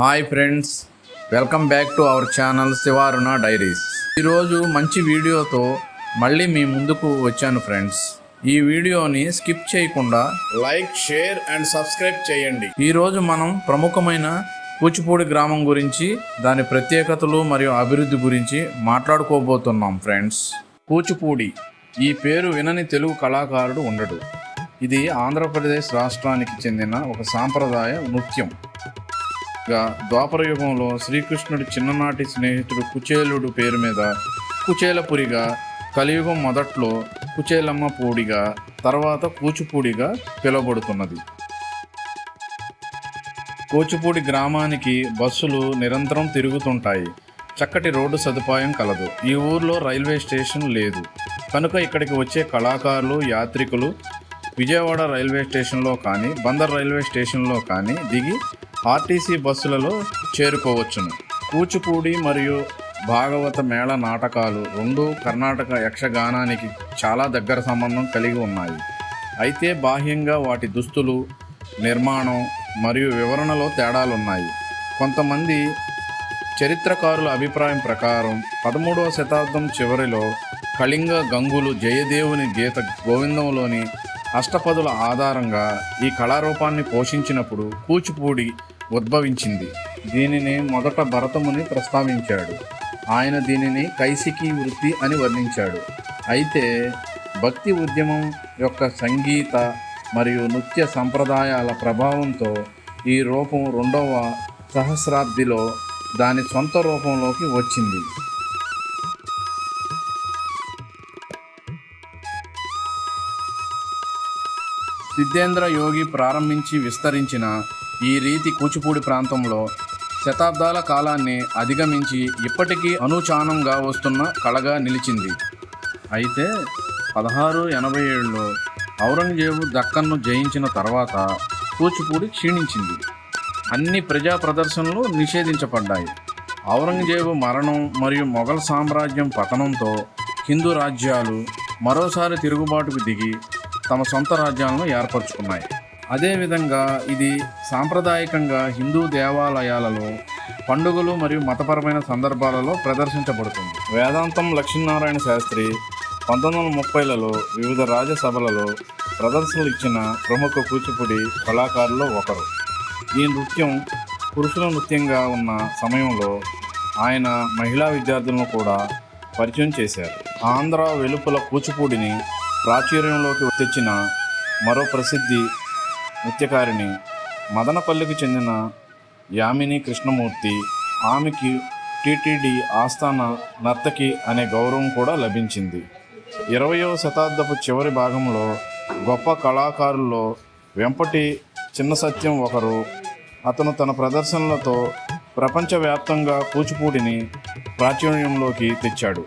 Hi friends welcome back to our channel Shivaruna diaries. ఈరోజు మంచి వీడియోతో మళ్ళీ మీ ముందుకు వచ్చాను ఫ్రెండ్స్. ఈ వీడియోని స్కిప్ చేయకుండా లైక్ షేర్ అండ్ సబ్స్క్రైబ్ చేయండి. ఈరోజు మనం ప్రముఖమైన కూచిపూడి గ్రామం గురించి దాని ప్రత్యేకతలు మరియు అభివృద్ధి గురించి మాట్లాడుకోబోతున్నాం ఫ్రెండ్స్. కూచిపూడి ఈ పేరు వినని తెలుగు కళాకారుడు ఉండడు. ఇది ఆంధ్రప్రదేశ్ రాష్ట్రానికి చెందిన ఒక సాంప్రదాయ నృత్యం. గా ద్వాపర యుగంలో శ్రీకృష్ణుడి చిన్ననాటి స్నేహితుడు కుచేలుడు పేరు మీద కుచేలపురిగా కలియుగం మొదట్లో కుచేలమ్మ పూడిగా తర్వాత కూచిపూడిగా పిలువబడుతున్నది. కూచిపూడి గ్రామానికి బస్సులు నిరంతరం తిరుగుతుంటాయి. చక్కటి రోడ్డు సదుపాయం కలదు. ఈ ఊర్లో రైల్వే స్టేషన్ లేదు. కనుక ఇక్కడికి వచ్చే కళాకారులు యాత్రికులు విజయవాడ రైల్వే స్టేషన్లో కానీ బందర్ రైల్వే స్టేషన్లో కానీ దిగి ఆర్టీసీ బస్సులలో చేరుకోవచ్చును. కూచిపూడి మరియు భాగవత మేళ నాటకాలు రెండు కర్ణాటక యక్షగానానికి చాలా దగ్గర సంబంధం కలిగి ఉన్నాయి. అయితే బాహ్యంగా వాటి దుస్తులు నిర్మాణం మరియు వివరణలో తేడాలున్నాయి. కొంతమంది చరిత్రకారుల అభిప్రాయం ప్రకారం పదమూడవ శతాబ్దం చివరిలో కళింగ గంగులు జయదేవుని గీత గోవిందంలోని అష్టపదుల ఆధారంగా ఈ కళారూపాన్ని పోషించినప్పుడు కూచిపూడి ఉద్భవించింది. దీనిని మొదట భరతముని ప్రస్తావించాడు. ఆయన దీనిని కైసికి వృత్తి అని వర్ణించాడు. అయితే భక్తి ఉద్యమం యొక్క సంగీత మరియు నృత్య సంప్రదాయాల ప్రభావంతో ఈ రూపం రెండవ సహస్రాబ్దిలో దాని సొంత రూపంలోకి వచ్చింది. సిద్ధేంద్ర యోగి ప్రారంభించి విస్తరించిన ఈ రీతి కూచిపూడి ప్రాంతంలో శతాబ్దాల కాలాన్ని అధిగమించి ఇప్పటికీ అనుచానంగా వస్తున్న కళగా నిలిచింది. అయితే పదహారు ఎనభై ఏడులో ఔరంగజేబు దక్కన్ను జయించిన తర్వాత కూచిపూడి క్షీణించింది. అన్ని ప్రజా ప్రదర్శనలు నిషేధించబడ్డాయి. ఔరంగజేబు మరణం మరియు మొఘల్ సామ్రాజ్యం పతనంతో హిందూ రాజ్యాలు మరోసారి తిరుగుబాటుకు దిగి తమ సొంత రాజ్యాలను ఏర్పరచుకున్నాయి. అదేవిధంగా ఇది సాంప్రదాయకంగా హిందూ దేవాలయాలలో పండుగలు మరియు మతపరమైన సందర్భాలలో ప్రదర్శించబడుతుంది. వేదాంతం లక్ష్మీనారాయణ శాస్త్రి పంతొమ్మిది వందల ముప్పైలలో వివిధ రాజ్యసభలలో ప్రదర్శనలు ఇచ్చిన ప్రముఖ కూచిపూడి కళాకారుల్లో ఒకరు. ఈ నృత్యం పురుషుల నృత్యంగా ఉన్న సమయంలో ఆయన మహిళా విద్యార్థులను కూడా పరిచయం చేశారు. ఆంధ్ర వెలుపల కూచిపూడిని ప్రాచుర్యంలోకి తెచ్చిన మరో ప్రసిద్ధి నృత్యకారిణి మదనపల్లికి చెందిన యామిని కృష్ణమూర్తి. ఆమెకి టీటీడీ ఆస్థాన నర్తకి అనే గౌరవం కూడా లభించింది. ఇరవయవ శతాబ్దపు చివరి భాగంలో గొప్ప కళాకారుల్లో వెంపటి చిన్న సత్యం ఒకరు. అతను తన ప్రదర్శనలతో ప్రపంచవ్యాప్తంగా కూచిపూడిని ప్రాచుర్యంలోకి తెచ్చాడు.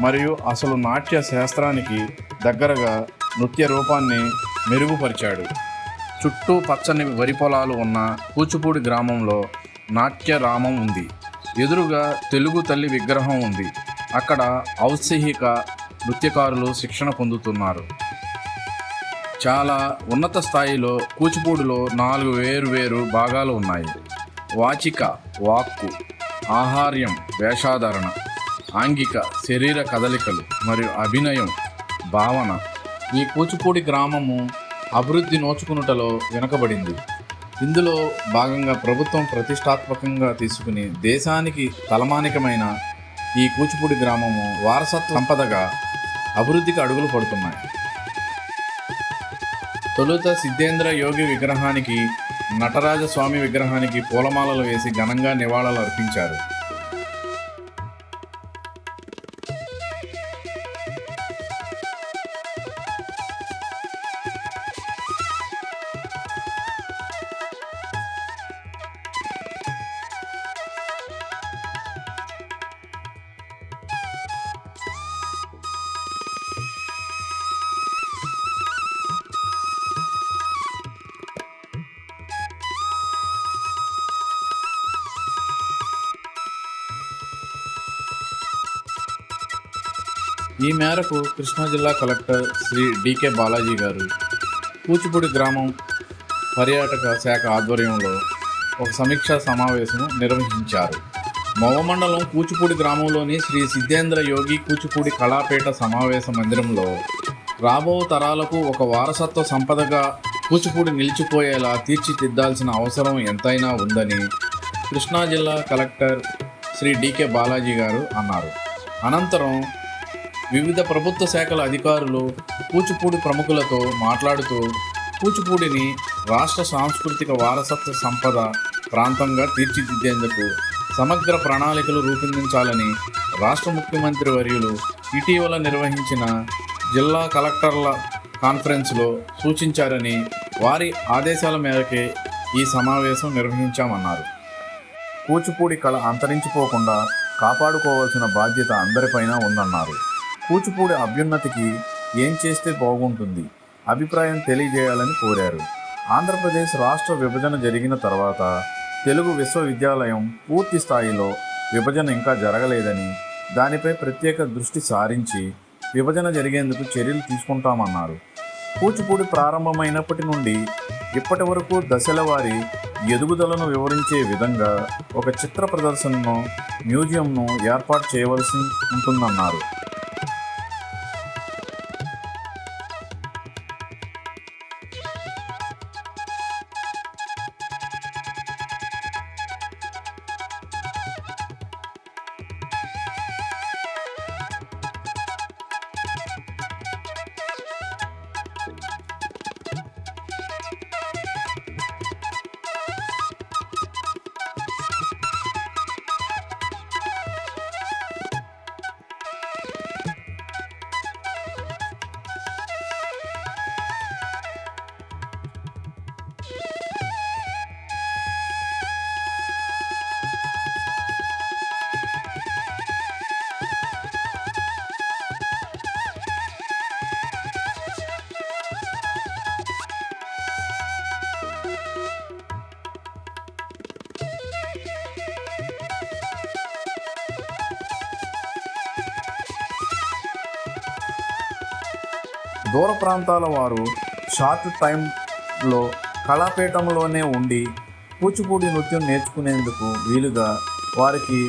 మరియు అసలు నాట్య శాస్త్రానికి దగ్గరగా నృత్య రూపాన్ని మెరుగుపరిచాడు. చుట్టూ పచ్చని వరి పొలాలు ఉన్న కూచిపూడి గ్రామంలో నాట్యరామం ఉంది. ఎదురుగా తెలుగు తల్లి విగ్రహం ఉంది. అక్కడ ఔత్సాహిక నృత్యకారులు శిక్షణ పొందుతున్నారు. చాలా ఉన్నత స్థాయిలో కూచిపూడిలో నాలుగు వేరు వేరు భాగాలు ఉన్నాయి. వాచిక వాక్కు ఆహార్యం వేషాధారణ. ఆంగిక శరీర కదలికలు మరియు అభినయం భావన ఈ కూచిపూడి గ్రామము అభివృద్ధి నోచుకునుటలో వెనుకబడింది. ఇందులో భాగంగా ప్రభుత్వం ప్రతిష్టాత్మకంగా తీసుకుని దేశానికి తలమానికమైన ఈ కూచిపూడి గ్రామము వారసత్వ సంపదగా అభివృద్ధికి అడుగులు పడుతున్నాయి. తొలుత సిద్ధేంద్ర యోగి విగ్రహానికి నటరాజ స్వామి విగ్రహానికి పూలమాలలు వేసి ఘనంగా నివాళులు అర్పించారు. ఈ మేరకు కృష్ణా జిల్లా కలెక్టర్ శ్రీ డికే బాలాజీ గారు కూచిపూడి గ్రామం పర్యాటక శాఖ ఆధ్వర్యంలో ఒక సమీక్షా సమావేశం నిర్వహించారు. మొవమండలం కూచిపూడి గ్రామంలోని శ్రీ సిద్ధేంద్ర యోగి కూచిపూడి కళాపేట సమావేశ మందిరంలో రాబో తరాలకు ఒక వారసత్వ సంపదగా కూచిపూడి నిలిచిపోయేలా తీర్చిదిద్దాల్సిన అవసరం ఎంతైనా ఉందని కృష్ణా జిల్లా కలెక్టర్ శ్రీ డికే బాలాజీ గారు అన్నారు. అనంతరం వివిధ ప్రభుత్వ శాఖల అధికారులు కూచిపూడి ప్రముఖులతో మాట్లాడుతూ కూచిపూడిని రాష్ట్ర సాంస్కృతిక వారసత్వ సంపద ప్రాంతంగా తీర్చిదిద్దేందుకు సమగ్ర ప్రణాళికలు రూపొందించాలని రాష్ట్ర ముఖ్యమంత్రి వర్యులు ఇటీవల నిర్వహించిన జిల్లా కలెక్టర్ల కాన్ఫరెన్స్లో సూచించారని వారి ఆదేశాల మేరకే ఈ సమావేశం నిర్వహించామన్నారు. కూచిపూడి కళ అంతరించిపోకుండా కాపాడుకోవాల్సిన బాధ్యత అందరిపైన ఉందన్నారు. కూచిపూడి అభ్యున్నతికి ఏం చేస్తే బాగుంటుంది? అభిప్రాయం తెలియజేయాలని కోరారు. ఆంధ్రప్రదేశ్ రాష్ట్ర విభజన జరిగిన తర్వాత తెలుగు విశ్వవిద్యాలయం పూర్తి స్థాయిలో విభజన ఇంకా జరగలేదని దానిపై ప్రత్యేక దృష్టి సారించి విభజన జరిగేందుకు చర్యలు తీసుకుంటామన్నారు. కూచిపూడి ప్రారంభమైనప్పటి నుండి ఇప్పటి వరకు దశల వారి ఎదుగుదలను వివరించే విధంగా ఒక చిత్ర ప్రదర్శనను మ్యూజియంను ఏర్పాటు చేయవలసి ఉంటుందన్నారు. దూర ప్రాంతాల వారు షార్ట్ టైంలో కళాపీఠంలోనే ఉండి కూచిపూడి నృత్యం నేర్చుకునేందుకు వీలుగా వారికి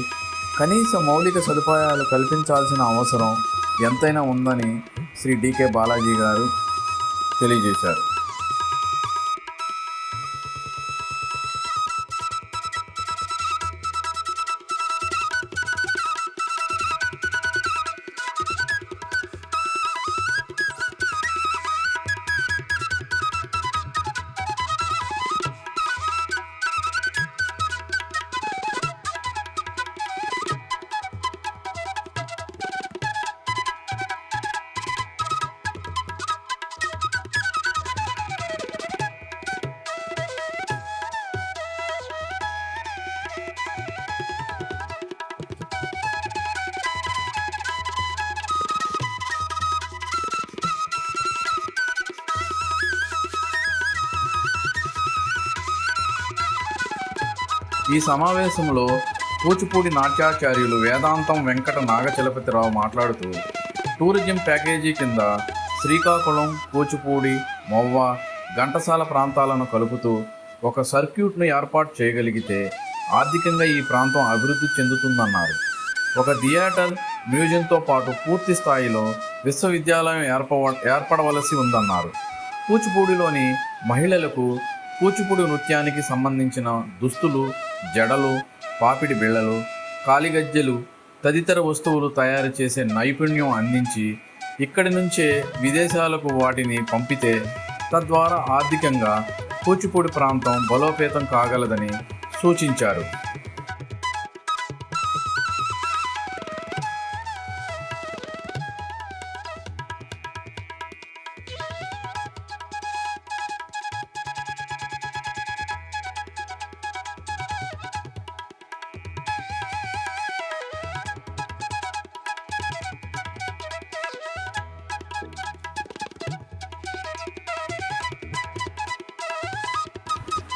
కనీస మౌలిక సదుపాయాలు కల్పించాల్సిన అవసరం ఎంతైనా ఉందని శ్రీ డికే బాలాజీ గారు తెలియజేశారు. ఈ సమావేశంలో కూచిపూడి నాట్యాచార్యులు వేదాంతం వెంకట నాగచలపతిరావు మాట్లాడుతూ టూరిజం ప్యాకేజీ కింద శ్రీకాకుళం కూచిపూడి మొవ్వ ఘంటసాల ప్రాంతాలను కలుపుతూ ఒక సర్క్యూట్ను ఏర్పాటు చేయగలిగితే ఆర్థికంగా ఈ ప్రాంతం అభివృద్ధి చెందుతుందన్నారు. ఒక థియేటర్ మ్యూజియంతో పాటు పూర్తి స్థాయిలో విశ్వవిద్యాలయం ఏర్పవ ఏర్పడవలసి ఉందన్నారు. కూచిపూడిలోని మహిళలకు కూచిపూడి నృత్యానికి సంబంధించిన దుస్తులు జడలు పాపిడి బిళ్ళలు కాలిగజ్జెలు తదితర వస్తువులు తయారు చేసే నైపుణ్యం అందించి ఇక్కడి నుంచే విదేశాలకు వాటిని పంపితే తద్వారా ఆర్థికంగా కూచిపూడి ప్రాంతం బలోపేతం కాగలదని సూచించారు.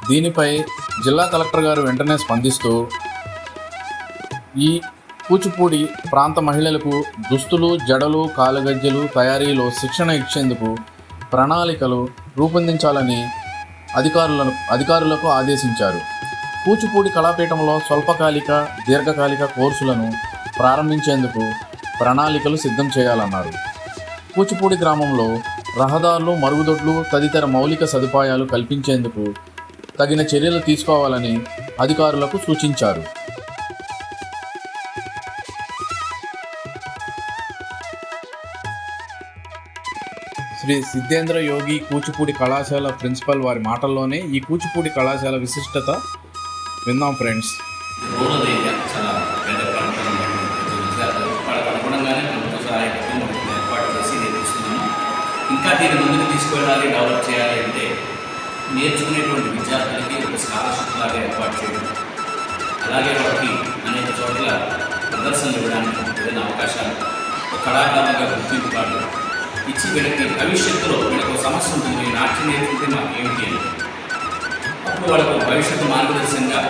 దీనిపై జిల్లా కలెక్టర్ గారు వెంటనే స్పందిస్తూ ఈ కూచిపూడి ప్రాంత మహిళలకు దుస్తులు జడలు కాలుగజ్జెలు తయారీలో శిక్షణ ఇచ్చేందుకు ప్రణాళికలు రూపొందించాలని అధికారులను అధికారులకు ఆదేశించారు. కూచిపూడి కళాపీఠంలో స్వల్పకాలిక దీర్ఘకాలిక కోర్సులను ప్రారంభించేందుకు ప్రణాళికలు సిద్ధం చేయాలన్నారు. కూచిపూడి గ్రామంలో రహదారులు మరుగుదొడ్లు తదితర మౌలిక సదుపాయాలు కల్పించేందుకు తగిన చర్యలు తీసుకోవాలని అధికారులకు సూచించారు. శ్రీ సిద్ధేంద్ర యోగి కూచిపూడి కళాశాల ప్రిన్సిపల్ వారి మాటల్లోనే ఈ కూచిపూడి కళాశాల విశిష్టత విందాం ఫ్రెండ్స్. ఇంకా దీన్ని ముందుకు తీసుకువెళ్ళాలి డెవలప్ చేయాలి నేర్చుకునేటువంటి విద్యార్థులకి ఒక స్కాలర్షిప్ లాగా ఏర్పాటు చేయడం. అలాగే వాళ్ళకి అనేక చోట్ల ప్రదర్శనలు ఇవ్వడానికి ఏదైనా అవకాశాలు ఒక కళాకారులుగా గుర్తింపు కార్డు ఇచ్చి వీళ్ళకి భవిష్యత్తులో వీళ్ళకు సమస్య ఉంటుంది ఈ నాట్యం నేర్చుకుంటే మాకు ఏమిటి అని. అప్పుడు వాళ్ళకు భవిష్యత్తు మార్గదర్శనంగా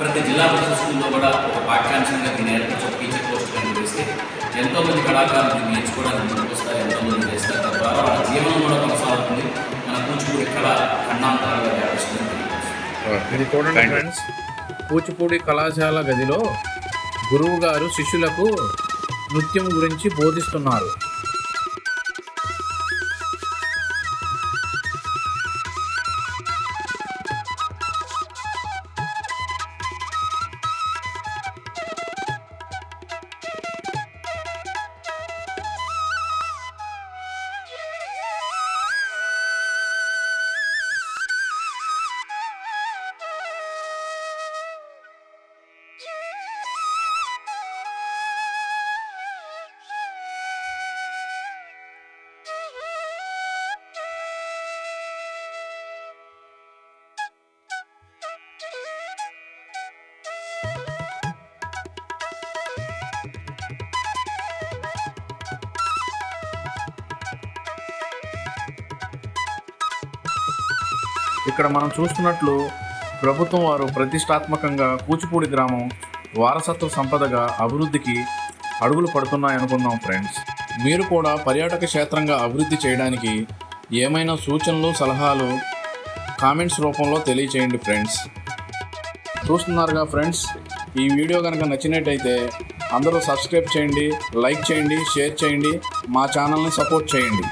ప్రతి జిల్లా పరిషత్ స్కూల్లో కూడా ఒక పాఠ్యాంశంగా దీన్ని ఏర్పరిచి టీచర్ పోస్ట్ అని వేస్తే ఎంతోమంది కళాకారులు నేర్చుకోవడానికి ముందుకు వస్తారు ఎంతోమంది చేస్తారు. తద్వారా వాళ్ళ జీవనం కూడా కొనసాగుతుంది. మన కూచిపూడి కళ ఇది చూడండి ఫ్రెండ్స్ కూచిపూడి కళాశాల గదిలో గురువు గారు శిష్యులకు నృత్యం గురించి బోధిస్తున్నారు. ఇక్కడ మనం చూస్తున్నట్లు ప్రభుత్వం వారు ప్రతిష్టాత్మకంగా కూచిపూడి గ్రామం వారసత్వ సంపదగా అభివృద్ధికి అడుగులు పడుతున్నాయనుకుందాం ఫ్రెండ్స్ మీరు కూడా పర్యాటక క్షేత్రంగా అభివృద్ధి చేయడానికి ఏమైనా సూచనలు సలహాలు కామెంట్స్ రూపంలో తెలియచేయండి ఫ్రెండ్స్ చూస్తున్నారుగా ఫ్రెండ్స్ ఈ వీడియో కనుక నచ్చినట్టయితే అందరూ సబ్స్క్రైబ్ చేయండి లైక్ చేయండి షేర్ చేయండి మా ఛానల్ని సపోర్ట్ చేయండి.